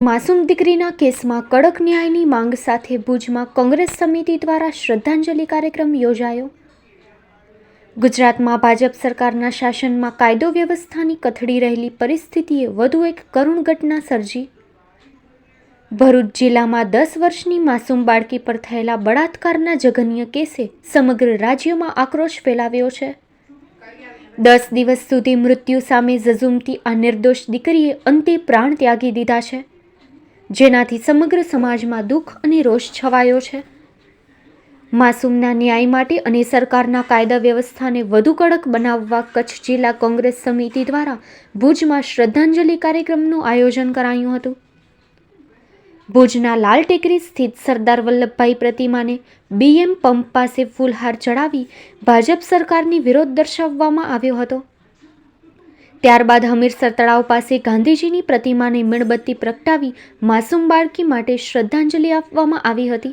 માસૂમ દીકરીના કેસમાં કડક ન્યાયની માંગ સાથે ભુજમાં કોંગ્રેસ સમિતિ દ્વારા શ્રદ્ધાંજલિ કાર્યક્રમ યોજાયો. ગુજરાતમાં ભાજપ સરકારના શાસનમાં કાયદો વ્યવસ્થાની કથળી રહેલી પરિસ્થિતિએ વધુ એક કરુણ ઘટના સર્જી. ભરૂચ જિલ્લામાં દસ વર્ષની માસૂમ બાળકી પર થયેલા બળાત્કારના જઘન્ય કેસે સમગ્ર રાજ્યમાં આક્રોશ ફેલાવ્યો છે. દસ દિવસ સુધી મૃત્યુ સામે ઝઝૂમતી આ નિર્દોષ દીકરીએ અંતે પ્રાણ ત્યાગી દીધા છે. જેનાથી સમગ્ર સમાજમાં દુઃખ અને રોષ છવાયો છે. માસૂમના ન્યાય માટે અને સરકારના કાયદા વ્યવસ્થાને વધુ કડક બનાવવા કચ્છ જિલ્લા કોંગ્રેસ સમિતિ દ્વારા ભુજમાં શ્રદ્ધાંજલિ કાર્યક્રમનું આયોજન કરાયું હતું. ભુજના લાલ ટેકરી સ્થિત સરદાર વલ્લભભાઈ પ્રતિમાને બીએમ પંપ પાસે ફૂલહાર ચડાવી ભાજપ સરકારની વિરોધ દર્શાવવામાં આવ્યો હતો. ત્યારબાદ હમીરસર તળાવ પાસે ગાંધીજીની પ્રતિમાને મીણબત્તી પ્રગટાવી માસૂમ બાળકી માટે શ્રદ્ધાંજલિ આપવામાં આવી હતી.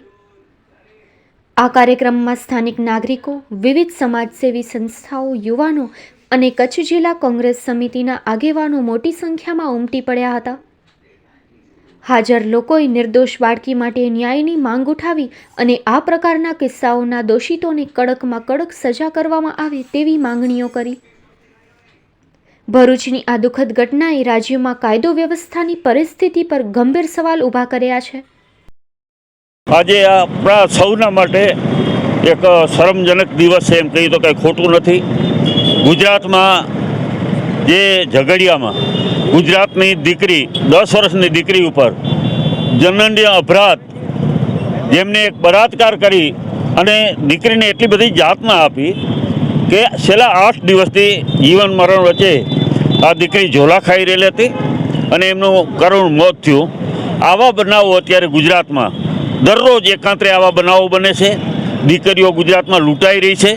આ કાર્યક્રમમાં સ્થાનિક નાગરિકો, વિવિધ સમાજસેવી સંસ્થાઓ, યુવાનો અને કચ્છ જિલ્લા કોંગ્રેસ સમિતિના આગેવાનો મોટી સંખ્યામાં ઉમટી પડ્યા હતા. હાજર લોકોએ નિર્દોષ બાળકી માટે ન્યાયની માંગ ઉઠાવી અને આ પ્રકારના કિસ્સાઓના દોષિતોને કડકમાં કડક સજા કરવામાં આવે તેવી માંગણીઓ કરી. ભરૂચની આ દુઃખદ ઘટનાએ રાજ્યમાં કાયદો વ્યવસ્થાની પરિસ્થિતિ પર ગંભીર સવાલ ઊભા કર્યા છે. આજે આપણા સૌના માટે એક શરમજનક દિવસ એમ કહી તો કંઈ ખોટું નથી. ગુજરાતમાં જે ઝઘડિયામાં ગુજરાતની દીકરી, દસ વર્ષની દીકરી ઉપર જનનીય અપરાધ, જેમને એક બળાત્કાર કરી અને દીકરીને એટલી બધી જાતના આપી કે છેલ્લા આઠ દિવસથી જીવન મરણ વચ્ચે આ દીકરી ઝોલા ખાઈ રહેલી હતી અને એમનું કરુણ મોત થયું. આવા બનાવો અત્યારે ગુજરાતમાં દરરોજ એકાંતરે આવા બનાવો બને છે. દીકરીઓ ગુજરાતમાં લૂંટાઈ રહી છે.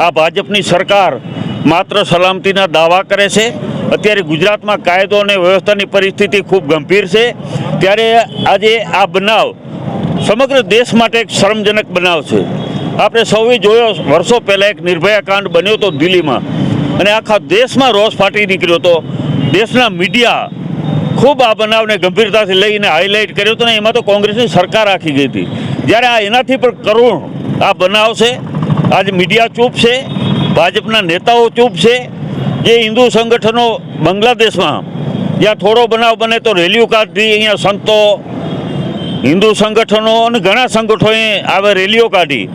આ ભાજપની સરકાર માત્ર સલામતીના દાવા કરે છે. અત્યારે ગુજરાતમાં કાયદો અને વ્યવસ્થાની પરિસ્થિતિ ખૂબ ગંભીર છે. ત્યારે આજે આ બનાવ સમગ્ર દેશ માટે એક શરમજનક બનાવ છે. આપણે સૌએ જોયો, વર્ષો પહેલાં એક નિર્ભયા કાંડ બન્યો હતો દિલ્હીમાં. અને આખા દેશમાં રોષ ફાટી નીકળ્યો હતો દેશના મીડિયા ખૂબ આ બનાવને ગંભીરતાથી લઈને હાઇલાઇટ કર્યો હતો ને એમાં તો કોંગ્રેસની સરકાર આખી ગઈ હતી. જ્યારે આ એનાથી પણ કરુણ આ બનાવ છે, આજે મીડિયા ચૂપ છે, ભાજપના નેતાઓ ચૂપ છે, જે હિન્દુ સંગઠનો બાંગ્લાદેશમાં જ્યાં થોડો બનાવ બને તો રેલીઓ કાઢી, અહીંયા સંતો, હિન્દુ સંગઠનો અને ઘણા સંગઠનોએ આવે રેલીઓ કાઢી.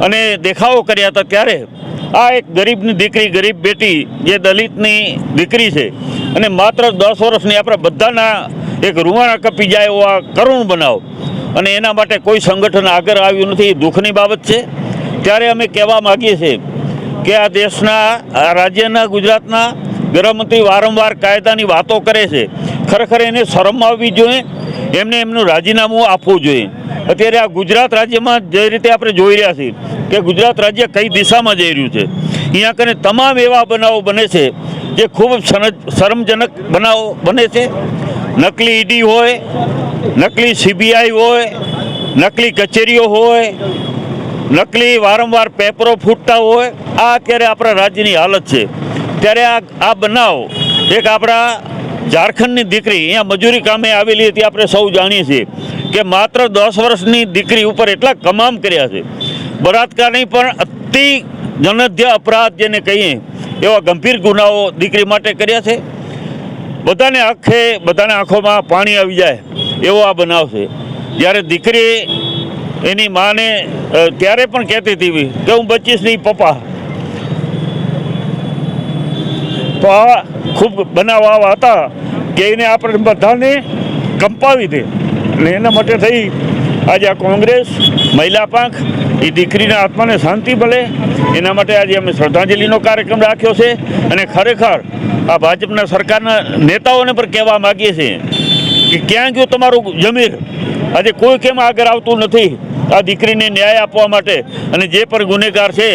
અને દેખાવો કર્યા હતા ત્યારે. આ એક ગરીબની દીકરી, ગરીબ બેટી, જે દલિતની દીકરી છે. અને માત્ર દસ વર્ષની આપણે બધાના એક રૂવાણા કપી જાય એવો આ કરુણ બનાવ. અને એના માટે કોઈ સંગઠન આગળ આવ્યું નથી દુઃખની બાબત છે. ત્યારે અમે કહેવા માગીએ છીએ કે આ દેશના, આ રાજ્યના, ગુજરાતના ગૃહમંત્રી વારંવાર કાયદાની વાતો કરે છે. ખરેખર એને શરમ આવવી જોઈએ. એમને એમનું રાજીનામું આપવું જોઈએ. અત્યારે આ ગુજરાત રાજ્યમાં જે રીતે આપણે જોઈ રહ્યા છીએ કે ગુજરાત રાજ્ય કઈ દિશામાં જઈ રહ્યું છે. અહીંયા કને તમામ એવા બનાવો બને છે જે ખૂબ શરમજનક બનાવો બને છે. નકલી ઈડી હોય, નકલી સીબીઆઈ હોય, નકલી કચેરીઓ હોય, નકલી વારંવાર પેપરો ફૂટતા હોય, આ અત્યારે આપણા રાજ્યની હાલત છે. ત્યારે આ આ બનાવ, એક આપણા ઝારખંડની દીકરી, અહીંયા મજૂરી કામે આવેલી હતી, આપણે સૌ જાણીએ છીએ, કે માત્ર દસ વર્ષની દીકરી ઉપર એટલા કમામ કર્યા છે. બળાત્કારની પણ અતિ જનધ્ય અપરાધ જેને કહીએ, એવા ગંભીર ગુનાઓ દીકરી માટે કર્યા છે. બધાને આંખે, બધાને આંખોમાં પાણી આવી જાય, એવો આ બનાવ છે. જ્યારે દીકરી એની માને ત્યારે પણ કહેતી હતી કે હું બચીશ નહીં, પપ્પા. તો આ ખૂબ બનાવ આવા હતા કે એને આપણે બધાને કંપાવી દે. અને એના માટે થઈ આજે આ કોંગ્રેસ, મહિલા પાંખ, એ દીકરીના આત્માને શાંતિ મળે. એના માટે આજે અમે શ્રદ્ધાંજલિનો કાર્યક્રમ રાખ્યો છે. અને ખરેખર આ ભાજપના સરકારના નેતાઓને પણ કહેવા માગીએ છીએ કે ક્યાં ગયું તમારું જમીર? આજે કોઈ કેમ આગળ આવતું નથી? આ દીકરીને ન્યાય આપવા માટે અને જે પણ ગુનેગાર છે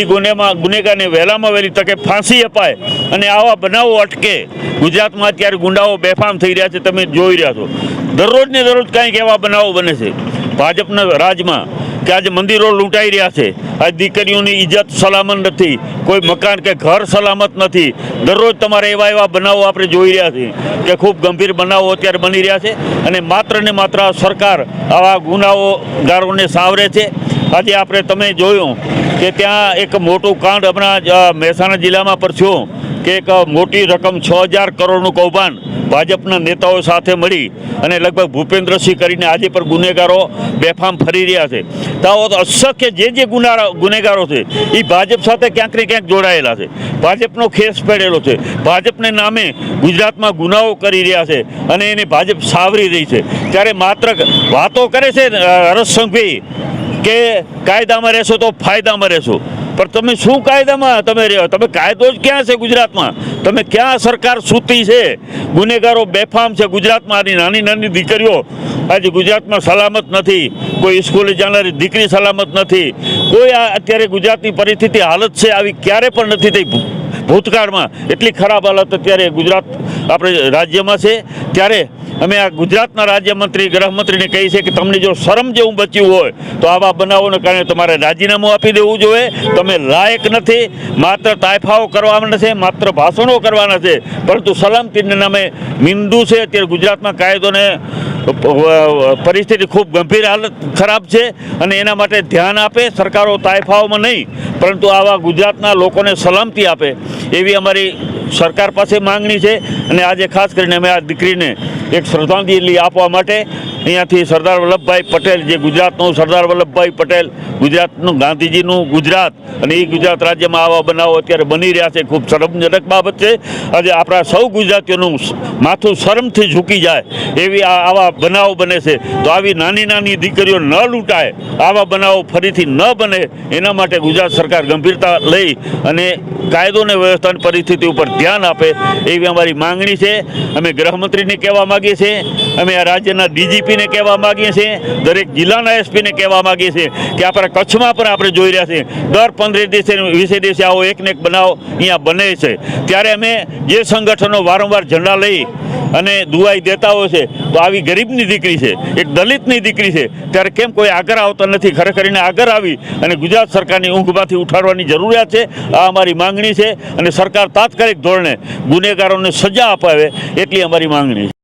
એ ગુનેમાં ગુનેગારને વહેલામાં વહેલી તકે ફાંસી અપાય અને આવા બનાવો અટકે. ગુજરાતમાં અત્યારે ગુંડાઓ બેફામ થઈ રહ્યા છે, તમે જોઈ રહ્યા છો. દરરોજને દરરોજ કાંઈક એવા બનાવો બને છે. ભાજપના રાજમાં કે આજે મંદિરો લૂંટાઈ રહ્યા છે. આ દીકરીઓની ઇજ્જત સલામત નથી. કોઈ મકાન કે ઘર સલામત નથી. દરરોજ તમારે એવા એવા બનાવો આપણે જોઈ રહ્યા છીએ કે ખૂબ ગંભીર બનાવો અત્યારે બની રહ્યા છે અને માત્ર ને માત્ર સરકાર આવા ગુનાઓગારોને સાવરે છે. આજે આપણે તમે જોયું કે ત્યાં એક મોટું કાંડ હમણાં મહેસાણા જિલ્લામાં પર થયું કે એક મોટી રકમ છ હજાર કરોડનું કૌભાંડ ભાજપના નેતાઓ સાથે મળી અને લગભગ ભૂપેન્દ્રસિંહ કરીને આજે પણ ગુનેગારો બેફામ ફરી રહ્યા છે. તો તો અશક્ય જે જે ગુના ગુનેગારો છે એ ભાજપ સાથે ક્યાંક ને ક્યાંક જોડાયેલા છે. ભાજપનો ખેસ પડેલો છે. ભાજપને નામે ગુજરાતમાં ગુનાઓ કરી રહ્યા છે અને એને ભાજપ સાવરી રહી છે. ત્યારે માત્ર વાતો કરે છે હર્ષ કે કાયદામાં રહેશો તો ફાયદામાં રહેશો. પણ તમે શું કાયદામાં તમે રહ્યો તમે કાયદો જ ક્યાં છે ગુજરાતમાં? તમે ક્યાં સરકાર સૂતી છે? ગુનેગારો બેફામ છે. ગુજરાતમાં આની નાની નાની દીકરીઓ આજે ગુજરાતમાં સલામત નથી. કોઈ સ્કૂલે જનારી દીકરી સલામત નથી. કોઈ આ અત્યારે ગુજરાતની પરિસ્થિતિ હાલત છે, આવી ક્યારે પણ નથી થઈ. ભૂતકાળમાં એટલી ખરાબ હાલત અત્યારે ગુજરાત આપણે રાજ્યમાં છે, ત્યારે અમે આ ગુજરાતના રાજ્યમંત્રી, ગૃહમંત્રીને કહીએ છીએ કે તમને જો શરમ જેવું બચ્યું હોય, તો આવા બનાવોને કારણે તમારે રાજીનામું આપી દેવું જોઈએ. તમે લાયક નથી, માત્ર તાયફાઓ કરવાના છે, માત્ર ભાષણો કરવાના છે, પરંતુ સલામતીને નામે મિંદુ છે. અત્યારે ગુજરાતમાં કાયદોને પરિસ્થિતિ ખૂબ ગંભીર હાલત ખરાબ છે અને એના માટે ધ્યાન આપે, સરકારો તાયફાઓમાં નહીં, પરંતુ આવા ગુજરાતના લોકોને સલામતી આપે એવી અમારી સરકાર પાસે માંગણી છે. અને આજે ખાસ કરીને અમે આ દીકરીને એક શ્રદ્ધાંજલિ આપવા માટે અહીંયાથી સરદાર વલ્લભભાઈ પટેલ, જે ગુજરાતનું સરદાર વલ્લભભાઈ પટેલ, ગુજરાતનું ગાંધીજીનું ગુજરાત અને એ ગુજરાત રાજ્યમાં આવા બનાવો અત્યારે બની રહ્યા છે, ખૂબ શરમજનક બાબત છે. આજે આપણા સૌ ગુજરાતીઓનું માથું શરમથી ઝૂકી જાય એવી આવા બનાવો બને છે. તો આવી નાની નાની દીકરીઓ ન લૂંટાય, આવા બનાવો ફરીથી ન બને, એના માટે ગુજરાત સરકાર ગંભીરતા લઈ અને કાયદો અને વ્યવસ્થાની પરિસ્થિતિ ઉપર ધ્યાન આપે એવી અમારી માંગણી છે. અમે ગૃહમંત્રીને કહેવા માગીએ છીએ. અમે આ રાજ્યના ડીજીપીને કહેવા માગીએ છીએ, દરેક જિલ્લાના એસપીને કહેવા માગીએ છીએ કે આપણા કચ્છમાં પણ આપણે જોઈ રહ્યા છીએ, દર પંદર દિવસે, વીસે દિવસે આવો એકને એક બનાવ અહીંયા બને છે. ત્યારે અમે જે સંગઠનો વારંવાર ઝંડા લઈ અને દુવાઈ દેતા હોય છે, તો આવી ગરીબની દીકરી છે, એક દલિતની દીકરી છે, ત્યારે કેમ કોઈ આગળ આવતા નથી? ખરેખર એને આગળ આવી અને ગુજરાત સરકારની ઊંઘમાંથી ઉઠાડવાની જરૂરિયાત છે, આ અમારી માંગણી છે અને સરકાર તાત્કાલિક ધોરણે ગુનેગારોને સજા અપાવે એટલી અમારી માંગણી છે.